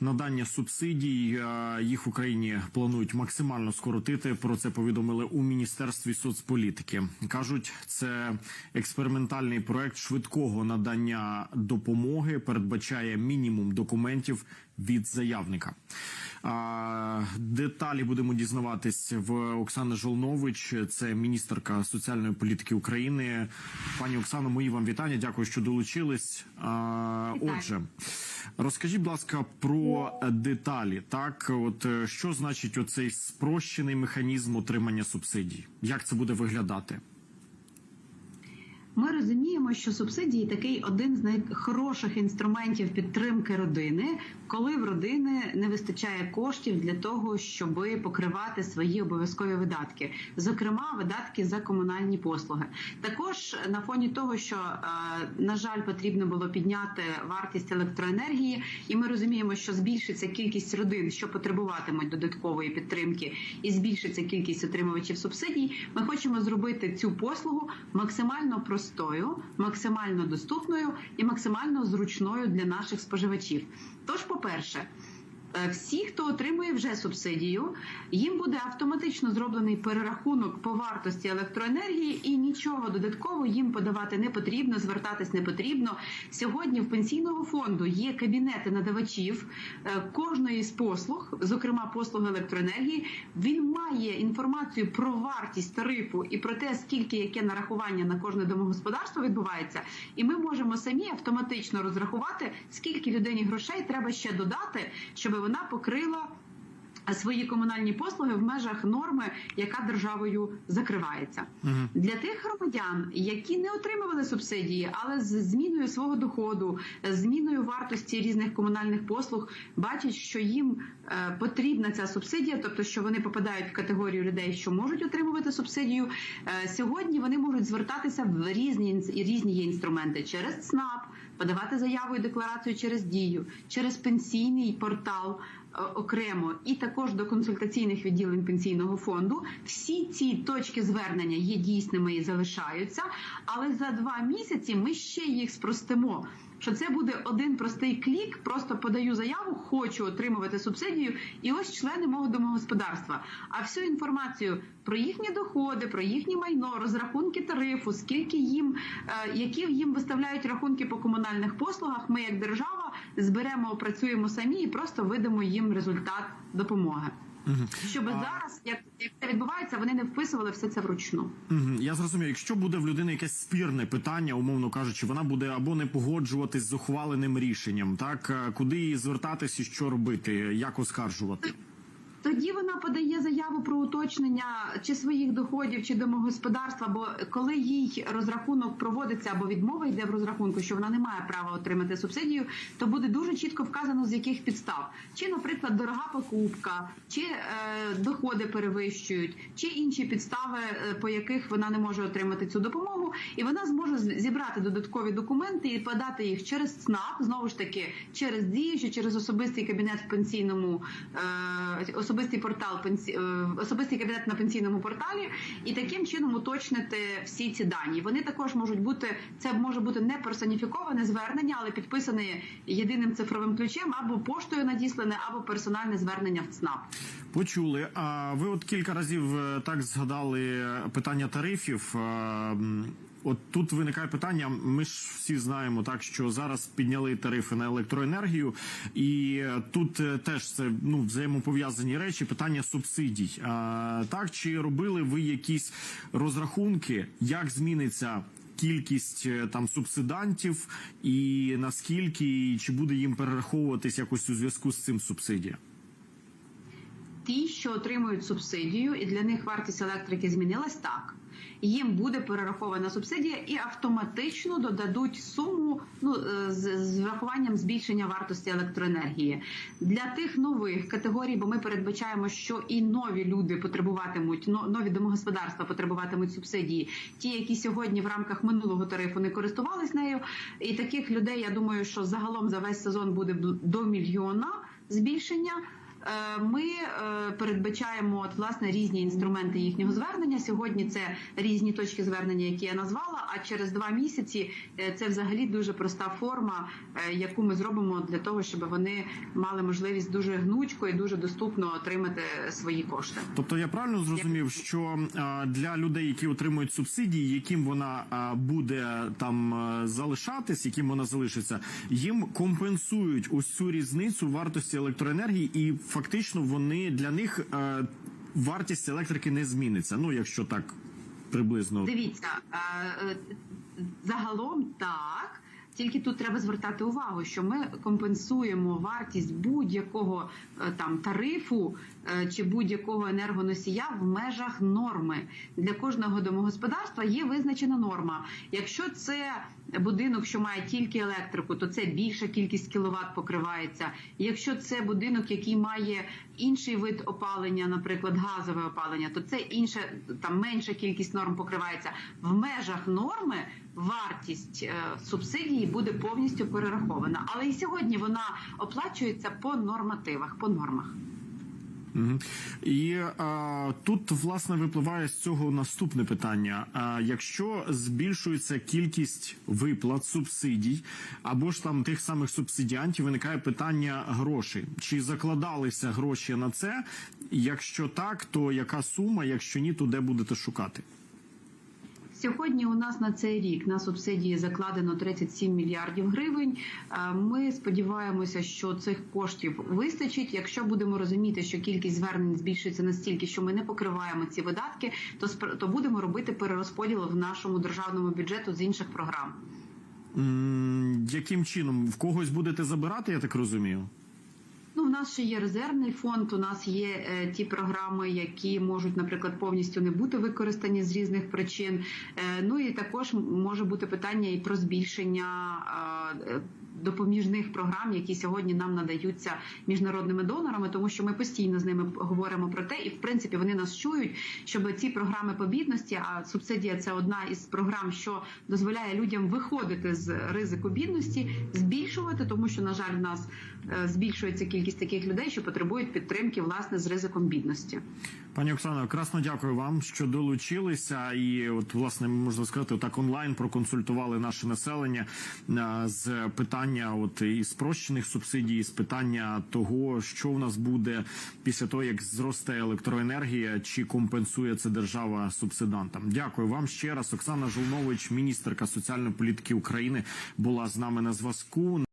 Надання субсидій е, їх в Україні планують максимально скоротити. Про це повідомили у міністерстві соцполітики. кажуть, це експериментальний проект швидкого надання допомоги. Передбачає мінімум документів від заявника. Деталі будемо дізнаватись в Оксани Жолнович. Це міністерка соціальної політики України. Пані Оксано, мої вам вітання. Дякую, що долучились. Вітаю. Отже. Розкажіть, будь ласка, про деталі. Так, от е, що значить оцей спрощений механізм отримання субсидій? Як це буде виглядати? Ми розуміємо, що субсидії такий один з найхороших інструментів підтримки родини, коли в родини не вистачає коштів для того, щоб покривати свої обов'язкові видатки, зокрема видатки за комунальні послуги. Також на фоні того, що е, на жаль потрібно було підняти вартість електроенергії, і ми розуміємо, що збільшиться кількість родин, що потребуватимуть додаткової підтримки, і збільшиться кількість отримувачів субсидій. Ми хочемо зробити цю послугу максимально простою, максимально доступною і максимально зручною для наших споживачів. Тож, по-перше, е, всі, хто отримує вже субсидію, їм буде автоматично зроблений перерахунок по вартості електроенергії, і нічого додатково їм подавати не потрібно, звертатись не потрібно. Сьогодні в пенсійного фонду є кабінети надавачів е, кожної з послуг, зокрема послуги електроенергії. Він має інформацію про вартість тарифу і про те, скільки яке нарахування на кожне домогосподарство відбувається, і ми можемо самі автоматично розрахувати, скільки людині грошей треба ще додати, щоб вона покрила. Свої комунальні послуги в межах норми, яка державою закривається Мгм. для тих громадян, які не отримували субсидії, але з зміною свого доходу, зміною вартості різних комунальних послуг, бачать, що їм е, потрібна ця субсидія, тобто що вони попадають в категорію людей, що можуть отримувати субсидію. Е, сьогодні вони можуть звертатися в різні різні є інструменти через ЦНАП, подавати заяву і декларацію через дію, через пенсійний портал окремо, і також до консультаційних відділень пенсійного фонду. Всі ці точки звернення є дійсними і залишаються, але за два місяці ми ще їх спростимо. Що це буде один простий клік, просто подаю заяву, хочу отримувати субсидію, і ось члени мого домогосподарства. А всю інформацію про їхні доходи, про їхнє майно, розрахунки тарифу, скільки їм, е, які їм виставляють рахунки по комунальних послугах, ми як держава зберемо, опрацюємо самі і просто видамо їм результат допомоги. Угу. Щоб зараз, як, як це відбувається, вони не вписували все це вручну. Угу. Я зрозумів, якщо буде в людини якесь спірне питання, умовно кажучи, вона буде або не погоджуватись з ухваленим рішенням, так е, куди її звертатись і що робити, як оскаржувати? Тоді вона подає заяву про уточнення чи своїх доходів, чи домогосподарства. Бо коли їй розрахунок проводиться або відмова йде в розрахунку, що вона не має права отримати субсидію, то буде дуже чітко вказано з яких підстав, чи, наприклад, дорога покупка, чи е, доходи перевищують, чи інші підстави, е, по яких вона не може отримати цю допомогу, і вона зможе зібрати додаткові документи і подати їх через ЦНАП, знову ж таки через дію, чи через особистий кабінет в пенсійному е, особистий портал е, особистий кабінет на пенсійному порталі, і таким чином уточнити всі ці дані. Вони також можуть бути це може бути не персоніфіковане звернення, але підписане єдиним цифровим ключем або поштою надіслане, або персональне звернення в ЦНАП. Почули. А ви от кілька разів е, так згадали питання тарифів. От тут виникає питання. Ми ж всі знаємо так, що зараз підняли тарифи на електроенергію, і е, тут е, теж це ну взаємопов'язані речі. Питання субсидій. А, так чи робили ви якісь розрахунки, як зміниться? Кількість е, там субсидантів, і наскільки чи буде їм перераховуватись якось у зв'язку з цим субсидія? Ті, що отримують субсидію, і для них вартість електрики змінилась так. Їм буде перерахована субсидія і автоматично додадуть суму ну, е, з, з врахуванням збільшення вартості електроенергії. Для тих нових категорій, бо ми передбачаємо, що і нові люди потребуватимуть, нові домогосподарства потребуватимуть субсидії, ті, які сьогодні в рамках минулого тарифу не користувались нею. І таких людей, я думаю, що загалом за весь сезон буде до мільйона збільшення. Е, ми е, передбачаємо от, власне різні інструменти їхнього звернення. Сьогодні це різні точки звернення, які я назвала. А через два місяці е, це взагалі дуже проста форма, яку ми зробимо для того, щоб вони мали можливість дуже гнучко і дуже доступно отримати свої кошти. Тобто я правильно зрозумів, що для людей, які отримують субсидії, яким вона буде там залишатись, яким вона залишиться, їм компенсують ось цю різницю вартості електроенергії, і фактично вони для них е, вартість електрики не зміниться. Ну якщо так приблизно Дивіться, е, е, загалом так. Тільки тут треба звертати увагу, що ми компенсуємо вартість будь-якого е, там тарифу чи будь-якого енергоносія в межах норми. Для кожного домогосподарства є визначена норма. Якщо це будинок, що має тільки електрику, то це більша кількість кіловат покривається. Якщо це будинок, який має інший вид опалення, наприклад, газове опалення, то це інша там менша кількість норм покривається в межах норми. Вартість е, субсидії буде повністю перерахована, але і сьогодні вона оплачується по нормативах, по нормах. І а, тут власне випливає з цього наступне питання: а, якщо збільшується кількість виплат субсидій або ж там тих самих субсидіантів, виникає питання грошей. Чи закладалися гроші на це? Якщо так, то яка сума? Якщо ні, то де будете шукати? Сьогодні у нас на цей рік на субсидії закладено 37 мільярдів гривень. Е, Ми сподіваємося, що цих коштів вистачить. Якщо будемо розуміти, що кількість звернень збільшується настільки, що ми не покриваємо ці видатки, то то будемо робити перерозподіл в нашому державному бюджету з інших програм. Яким чином в когось будете забирати? Я так розумію. Ну, в нас ще є резервний фонд. У нас є е, ті програми, які можуть, наприклад, повністю не бути використані з різних причин. Е, ну і також може бути питання і про збільшення. е, Допоміжних програм, які сьогодні нам надаються міжнародними донорами, тому що ми постійно з ними говоримо про те, і в принципі вони нас чують, щоб ці програми по бідності, а субсидія це одна із програм, що дозволяє людям виходити з ризику бідності, збільшувати, тому що на жаль, в нас е, збільшується кількість таких людей, що потребують підтримки власне з ризиком бідності. Пані Оксано, красно дякую вам, що долучилися, і от власне можна сказати, так онлайн проконсультували наше населення з питання от і спрощених субсидій, з питання того, що в нас буде після того, як зросте електроенергія, чи компенсує це держава субсидантам. Дякую вам ще раз. Оксана Жолнович, міністерка соціальної політики України, була з нами на зв'язку.